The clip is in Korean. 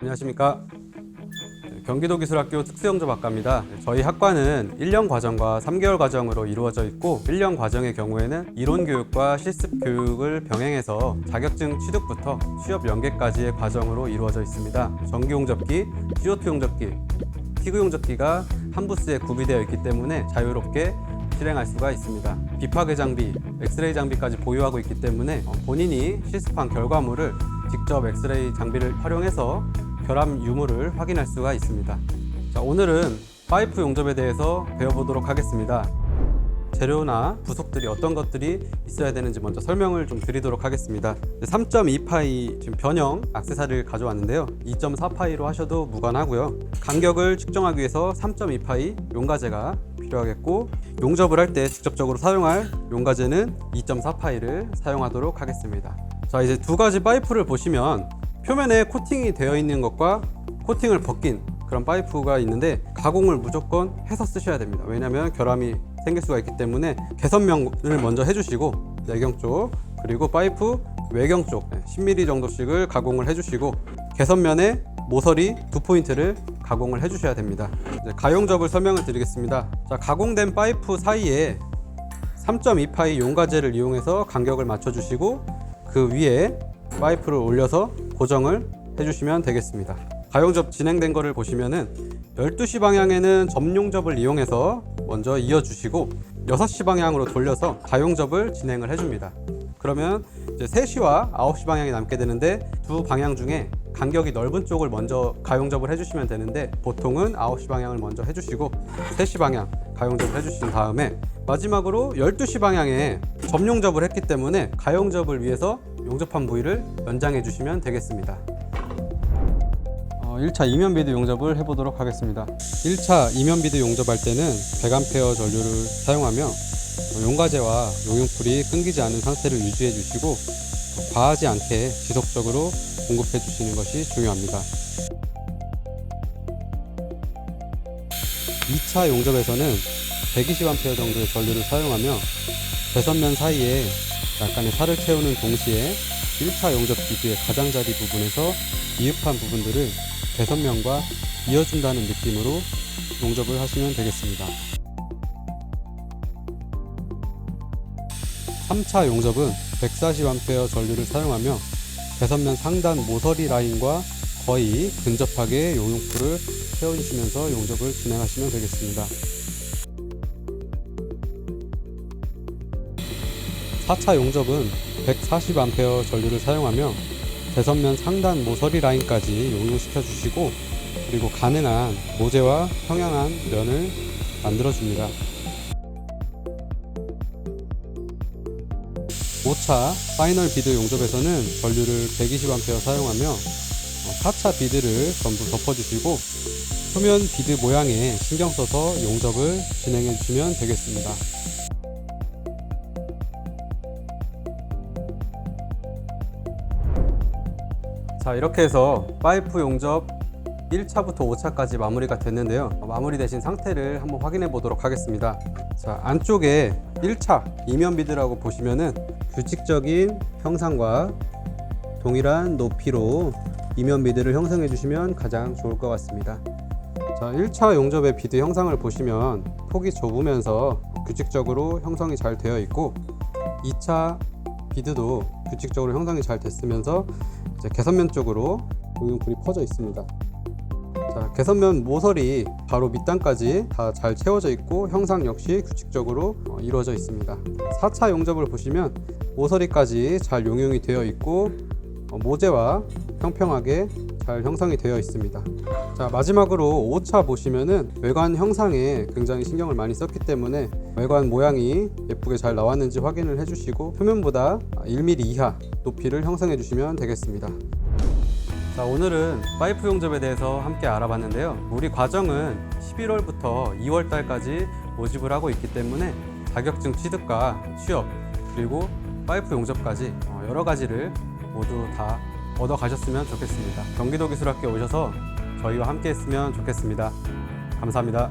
안녕하십니까. 네, 경기도기술학교 특수영접 학과입니다. 네, 저희 학과는 1년 과정과 3개월 과정으로 이루어져 있고 1년 과정의 경우에는 이론 교육과 실습 교육을 병행해서 자격증 취득부터 취업 연계까지의 과정으로 이루어져 있습니다. 전기 용접기, CO2 용접기, 티그 용접기가 한 부스에 구비되어 있기 때문에 자유롭게 실행할 수가 있습니다. 비파괴 장비, 엑스레이 장비까지 보유하고 있기 때문에 어, 본인이 실습한 결과물을 직접 엑스레이 장비를 활용해서 결함 유무를 확인할 수가 있습니다. 자, 오늘은 파이프 용접에 대해서 배워보도록 하겠습니다. 재료나 부속들이 어떤 것들이 있어야 되는지 먼저 설명을 좀 드리도록 하겠습니다. 3.2파이 지금 변형 액세서리를 가져왔는데요. 2.4파이로 하셔도 무관하고요. 간격을 측정하기 위해서 3.2파이 용가제가 필요하겠고 용접을 할 때 직접적으로 사용할 용가제는 2.4 파이를 사용하도록 하겠습니다. 자 이제 두 가지 파이프를 보시면 표면에 코팅이 되어 있는 것과 코팅을 벗긴 그런 파이프가 있는데 가공을 무조건 해서 쓰셔야 됩니다. 왜냐하면 결함이 생길 수가 있기 때문에 개선면을 먼저 해주시고 내경 쪽 그리고 파이프 외경 쪽 10mm 정도씩을 가공을 해주시고 개선면에 모서리 두 포인트를 가공을 해주셔야 됩니다. 가용접을 설명을 드리겠습니다. 자, 가공된 파이프 사이에 3.2파이 용가제를 이용해서 간격을 맞춰주시고 그 위에 파이프를 올려서 고정을 해주시면 되겠습니다. 가용접 진행된 거를 보시면은 12시 방향에는 점용접을 이용해서 먼저 이어주시고 6시 방향으로 돌려서 가용접을 진행을 해줍니다. 그러면 이제 3시와 9시 방향이 남게 되는데 두 방향 중에 간격이 넓은 쪽을 먼저 가용접을 해주시면 되는데 보통은 9시 방향을 먼저 해주시고 3시 방향 가용접을 해주신 다음에 마지막으로 12시 방향에 점용접을 했기 때문에 가용접을 위해서 용접한 부위를 연장해 주시면 되겠습니다. 어, 1차 이면 비드 용접을 해보도록 하겠습니다. 1차 이면 비드 용접할 때는 100A 전류를 사용하며 어, 용가제와 용융풀이 끊기지 않은 상태를 유지해 주시고 어, 과하지 않게 지속적으로 공급해 주시는 것이 중요합니다. 2차 용접에서는 120A 정도의 전류를 사용하며 배선면 사이에 약간의 살을 채우는 동시에 1차 용접 기구의 가장자리 부분에서 이읍한 부분들을 배선면과 이어준다는 느낌으로 용접을 하시면 되겠습니다. 3차 용접은 140A 전류를 사용하며 배선면 상단 모서리 라인과 거의 근접하게 용융풀을 채워주시면서 용접을 진행하시면 되겠습니다. 4차 용접은 140A 전류를 사용하며 대선면 상단 모서리 라인까지 용융시켜 주시고 그리고 가능한 모재와 평양한 면을 만들어 줍니다. 5차 파이널 비드 용접에서는 전류를 120A 사용하며 4차 비드를 전부 덮어주시고 표면 비드 모양에 신경 써서 용접을 진행해 주시면 되겠습니다. 자 이렇게 해서 파이프 용접 1차부터 5차까지 마무리가 됐는데요. 마무리되신 상태를 한번 확인해 보도록 하겠습니다. 자 안쪽에 1차 이면 비드라고 보시면은 규칙적인 형상과 동일한 높이로 이면 비드를 형성해 주시면 가장 좋을 것 같습니다. 자 1차 용접의 비드 형상을 보시면 폭이 좁으면서 규칙적으로 형성이 잘 되어 있고 2차 비드도 규칙적으로 형성이 잘 됐으면서 개선면 쪽으로 용융풀이 퍼져 있습니다. 자, 개선면 모서리 바로 밑단까지 다 잘 채워져 있고 형상 역시 규칙적으로 어, 이루어져 있습니다. 4차 용접을 보시면 모서리까지 잘 용융이 되어 있고 어, 모재와 평평하게 잘 형성이 되어 있습니다. 자 마지막으로 5차 보시면은 외관 형상에 굉장히 신경을 많이 썼기 때문에 외관 모양이 예쁘게 잘 나왔는지 확인을 해주시고 표면보다 1mm 이하 높이를 형성해 주시면 되겠습니다. 자 오늘은 파이프 용접에 대해서 함께 알아봤는데요. 우리 과정은 11월부터 2월 달까지 모집을 하고 있기 때문에 자격증 취득과 취업 그리고 파이프 용접까지 어, 여러 가지를 모두 다 얻어 가셨으면 좋겠습니다. 경기도 기술학교 오셔서 저희와 함께 했으면 좋겠습니다. 감사합니다.